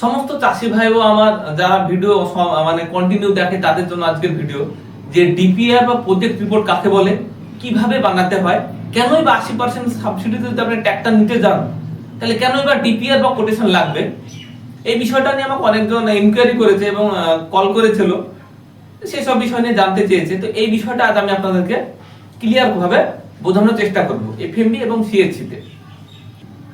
সমস্ত চাষি ভাইও আমার, যারা ভিডিও মানে কন্টিনিউ দেখে তাদের জন্য আজকের ভিডিও যে ডিপিআর বা প্রজেক্ট রিপোর্ট কাকে বলে, কীভাবে বানাতে হয়, কেনই বা আশি পার্সেন্ট সাবসিডিতে যদি আপনি ট্র্যাক্টর নিতে যান, তাহলে কেনই বা ডিপিআর বা কোটেশন লাগবে? এই বিষয়টা নিয়ে আমাকে অনেকজন ইনকোয়ারি করেছে এবং কল করেছিল। সেসব বিষয় নিয়ে জানতে চেয়েছে। তো এই বিষয়টা আজ আমি আপনাদেরকে ক্লিয়ার ভাবে বোঝানোর চেষ্টা করব এফএমবি এবং সিএসসি তে।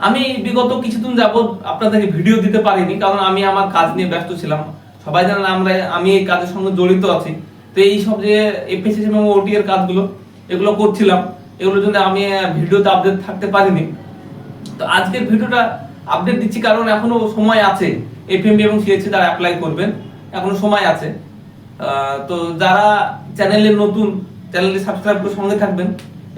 আমি বিগত কিছুদিন যাবত আপনাদেরকে ভিডিও দিতে পারিনি, কারণ আমি আমার কাজ নিয়ে ব্যস্ত ছিলাম। সবাই জানেন আমরা, আমি এই কাজের সঙ্গে জড়িত আছি। তো এই সব যে এফএসএস এবং ওটি এর কাজগুলো, এগুলো করছিলাম, এগুলোর জন্য আমি ভিডিওতে আপডেট থাকতে পারিনি। তো আজকের ভিডিওটা আপডেট দিচ্ছি কারণ এখনও সময় আছে। এফএমবি এবং সিএসসি তারা অ্যাপ্লাই করবেন, এখনও সময় আছে। তো যারা চ্যানেলে নতুন চ্যানেলটি সাবস্ক্রাইব করে সঙ্গে থাকবেন।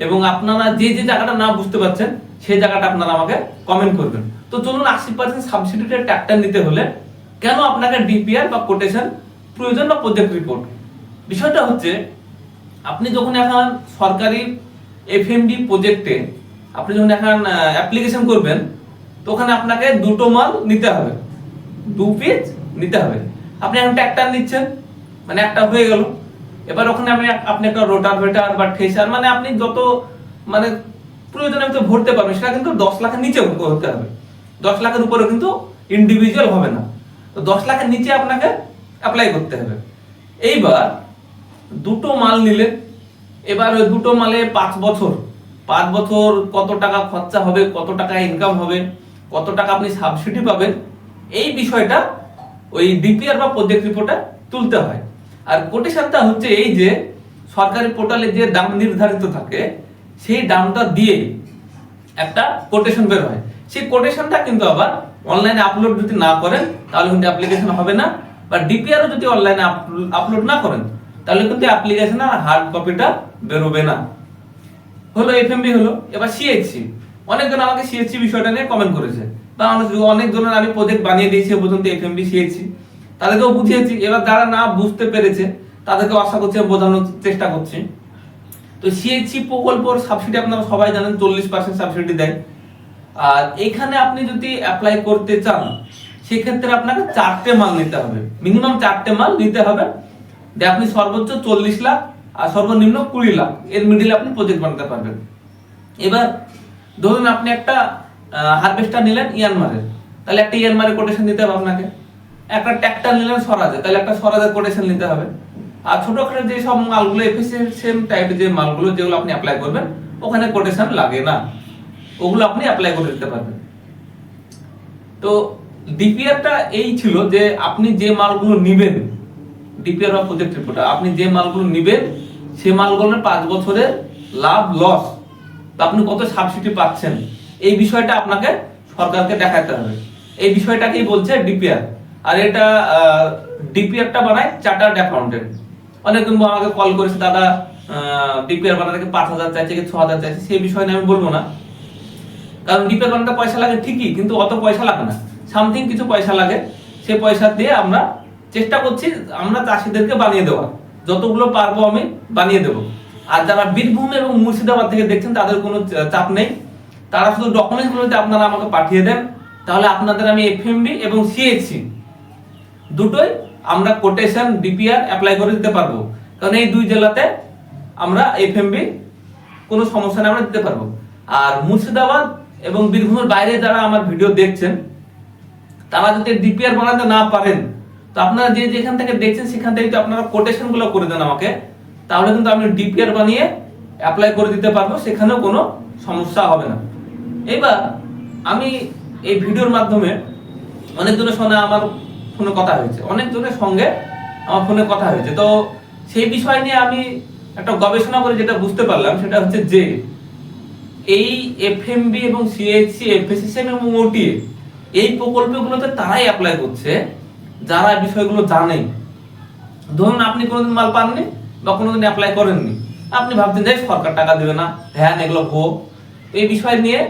এবং আপনারা যে যে জায়গাটা না বুঝতে পারছেন, সেই জায়গাটা আপনারা আমাকে কমেন্ট করবেন। তো চলুন আশি পার্সেন্ট সাবসিডিতে ট্র্যাক্টর নিতে হলে কেন আপনাকে ডিপিআর বা কোটেশন প্রয়োজন বা প্রজেক্ট রিপোর্ট বিষয়টা হচ্ছে, আপনি যখন এখন সরকারি এফএমডি প্রজেক্টে আপনি যখন এখন অ্যাপ্লিকেশন করবেন তো ওখানে আপনাকে দুটো মাল নিতে হবে। দু পিস নিতে হবে। আপনি এখন ট্র্যাক্টর নিচ্ছেন মানে একটা হয়ে গেল। এবার ওখানে আপনি আপনি একটা রোটার ভেটার বা ঠেসার মানে আপনি যত মানে প্রয়োজনে তো ভরতে পারবেন সেটা কিন্তু দশ লাখের নিচে হতে হবে। দশ লাখের উপরে কিন্তু ইন্ডিভিজুয়াল হবে না। তো দশ লাখের নিচে আপনাকে অ্যাপ্লাই করতে হবে। এইবার দুটো মাল নিলেন এবার ওই দুটো মালে পাঁচ বছর পাঁচ বছর কত টাকা খরচা হবে, কত টাকা ইনকাম হবে, কত টাকা আপনি সাবসিডি পাবেন, এই বিষয়টা ওই ডিপিআর বা প্রজেক্ট রিপোর্টে তুলতে হয়। আর কোটেশনটা হচ্ছে এই যে সরকারি পোর্টালে যে দাম নির্ধারিত থাকে, সেই দামটা দিয়ে একটা কোটেশন বের হয়। সেই কোটেশনটা কিন্তু আবার অনলাইনে আপলোড যদি না করেন, তাহলে কিন্তু অ্যাপ্লিকেশন হবে না। বা ডিপিআরও যদি অনলাইনে আপলোড না করেন, তাহলে কিন্তু অ্যাপ্লিকেশন আর হার্ড কপিটা বেরোবে না। হলো এফএমবি হলো, এবার সিএইচসি অনেকজন আমাকে সিএইচসি বিষয়টা নিয়ে কমেন্ট করেছে। বা অনেক অনেকজনের আমি প্রজেক্ট বানিয়ে দিয়েছি পর্যন্ত এফএমবি সিএইচসি তাদেরকেও বুঝিয়েছি, এবার যারা না বুঝতে পেরেছে, তাদেরকে আশা করছি বোঝানোর চেষ্টা করছি। তো সিএইচসি প্রকল্পর সাবসিডি আপনারা সবাই জানেন, চল্লিশ পার্সেন্ট সাবসিডি দেয়। আর এখানে আপনি যদি অ্যাপ্লাই করতে চান, সেক্ষেত্রে আপনাকে চারটে মাল নিতে হবে। মিনিমাম চারটে মাল নিতে হবে। যে আপনি সর্বোচ্চ চল্লিশ লাখ আর সর্বনিম্ন কুড়ি লাখ। এর মিডিলে আপনি প্রজেক্ট বানাতে পারবেন। এবার ধরুন আপনি একটা হারভেস্টার নিলেন ইয়ানমারের। তাহলে একটা ইয়ানমারের কোটেশন দিতে হবে আপনাকে। একটা ট্র্যাক্টর নিলেন স্বরাজে, তাহলে একটা স্বরাজের কোটেশন নিতে হবে। আর ছোটখাটো যে সব মালগুলো এফিসিয়েন্সি টাইপের যে মালগুলো, যেগুলো আপনি অ্যাপ্লাই করবেন, ওখানে কোটেশন লাগে না। ওগুলো আপনি অ্যাপ্লাই করে দিতে পারবেন। তো ডিপিআরটা এই ছিল যে আপনি যে মালগুলো নিবেন ডিপিআর বা প্রজেক্ট রিপোর্টার আপনি যে মালগুলো নিবেন, সে মালগুলোর পাঁচ বছরের লাভ লস আপনি কত সাবসিডি পাচ্ছেন, এই বিষয়টা আপনাকে সরকারকে দেখাতে হবে। এই বিষয়টাকেই বলছে ডিপিআর আর এটা ডিপিআরটা বানায় চার্টার্ড অ্যাকাউন্টেন্ট অনেকজন আমাকে কল করেছে, দাদা ডিপিআর বানাতে পাঁচ হাজার চাইছে কি ছ হাজার চাইছে? সেই বিষয় নিয়ে আমি বলব না। কারণ ডিপের বানাতে পয়সা লাগে ঠিকই, কিন্তু অত পয়সা লাগে না। সামথিং কিছু পয়সা লাগে। সেই পয়সা দিয়ে আমরা চেষ্টা করছি আমরা চাষিদেরকে বানিয়ে দেওয়া। যতগুলো পারব আমি বানিয়ে দেবো। আর যারা বীরভূম এবং মুর্শিদাবাদ থেকে দেখছেন, তাদের কোনো চাপ নেই। তারা শুধু ডকুমেন্টসগুলো যদি আপনারা আমাকে পাঠিয়ে দেন। তাহলে আপনাদের আমি এফএমবি এবং সিএইচসি দুটোই আমরা কোটেশন ডিপিআর অ্যাপ্লাই করে দিতে পারব। কারণ এই দুই জেলাতে আমরা এফএমবি কোনো সমস্যা নেই, আমরা দিতে পারব। আর মুর্শিদাবাদ এবং বীরভূমের বাইরে যারা আমার ভিডিও দেখছেন, তারা যদি ডিপিআর বানাতে না পারেন, তো আপনারা যে যেখান থেকে দেখছেন, সেখান থেকে আপনারা কোটেশনগুলো করে দেন আমাকে, তাহলে কিন্তু আমি ডিপিআর বানিয়ে অ্যাপ্লাই করে দিতে পারব, সেখানেও কোনো সমস্যা হবে না। এবার আমি এই ভিডিওর মাধ্যমে অনেকজনের সঙ্গে আমার ফোনে কথা হয়েছে। অনেকজনের সঙ্গে আমার ফোনে কথা হয়েছে। তো সেই বিষয় নিয়ে আমি একটা গবেষণা করে যেটা বুঝতে পারলাম, সেটা হচ্ছে যে এই এফএমবি এবং সিএইচসি এফএসএসএম এবং ওটিএ এই প্রকল্পগুলোতে তারাই অ্যাপ্লাই করছে, যারা বিষয়গুলো জানে। ধরুন আপনি কোনোদিন মাল পাননি বা কোনোদিন অ্যাপ্লাই করেননি। আপনি ভাবছেন যে সরকার টাকা দেবে না। হ্যাঁ এগুলো ভো এই বিষয় নিয়ে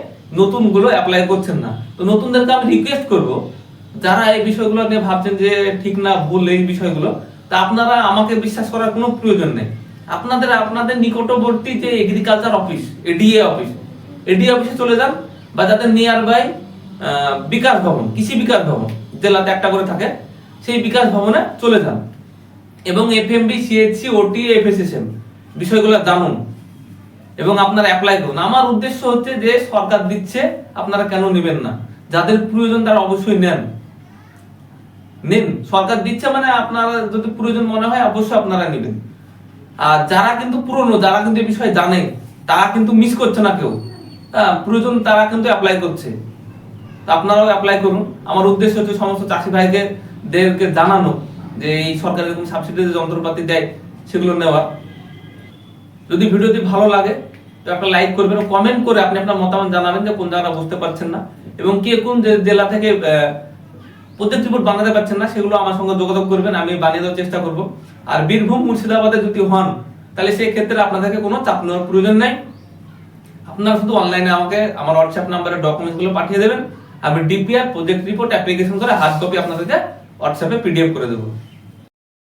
নতুনগুলো অ্যাপ্লাই করছেন না। তো নতুনদেরকে আমি রিকোয়েস্ট করব যারা এই বিষয়গুলো নিয়ে ভাবছেন যে ঠিক না ভুল এই বিষয়গুলো, তা আপনারা আমাকে বিশ্বাস করার কোনো প্রয়োজন নেই। আপনাদের আপনাদের নিকটবর্তী যে agriculture office ADA office ADA অফিসে চলে যান, বা যাদের নিয়ার বাই বিকাশ ভবন, কৃষি বিকাশ ভবন, জেলাতে একটা করে থাকে, সেই বিকাশ ভবনে চলে যান। এবং F M FMB CHC OT FSSM বিষয়গুলো জানুন। এবং আপনারা অ্যাপ্লাই করুন। আমার উদ্দেশ্য হচ্ছে যে সরকার দিচ্ছে, আপনারা কেন নেবেন না? যাদের প্রয়োজন তারা অবশ্যই নেন। নিন সরকার দিচ্ছে মানে আপনারা যদি প্রয়োজন মনে হয় অবশ্যই আপনারা নেবেন। আর যারা কিন্তু পুরনো, যারা কিন্তু এই বিষয়ে জানে, তারা কিন্তু মিস করছে না কেউ। হ্যাঁ প্রয়োজন তারা কিন্তু অ্যাপ্লাই করছে। আপনারাও অ্যাপ্লাই করুন। আমার উদ্দেশ্য হচ্ছে সমস্ত চাষি ভাইকে দেরকে জানানো যে এই সরকার এরকম সাবসিডি যন্ত্রপাতি দেয়, সেগুলো নেওয়া। যদি ভিডিওটি ভালো লাগে, তো একটা লাইক করবেন কমেন্ট করে আপনি আপনার মতামত জানাবেন যে কোন জায়গাটা বুঝতে পারছেন না। এবং কে কোন জেলা থেকে প্রজেক্ট রিপোর্ট বানাতে পারছেন না, সেগুলো আমার সঙ্গে যোগাযোগ করবেন, আমি বানিয়ে দেওয়ার চেষ্টা করব। আর বীরভূম মুর্শিদাবাদে যদি হন, তাহলে সেই ক্ষেত্রে আপনাদেরকে কোনো চাপ নেওয়ার প্রয়োজন নাই। আপনারা শুধু অনলাইনে আমাকে আমার হোয়াটসঅ্যাপ নাম্বারে ডকুমেন্টসগুলো পাঠিয়ে দেবেন। আমি ডিপিআর প্রজেক্ট রিপোর্ট অ্যাপ্লিকেশন করে হার্ড কপি আপনাদেরকে হোয়াটসঅ্যাপে পিডিএফ করে দেবো।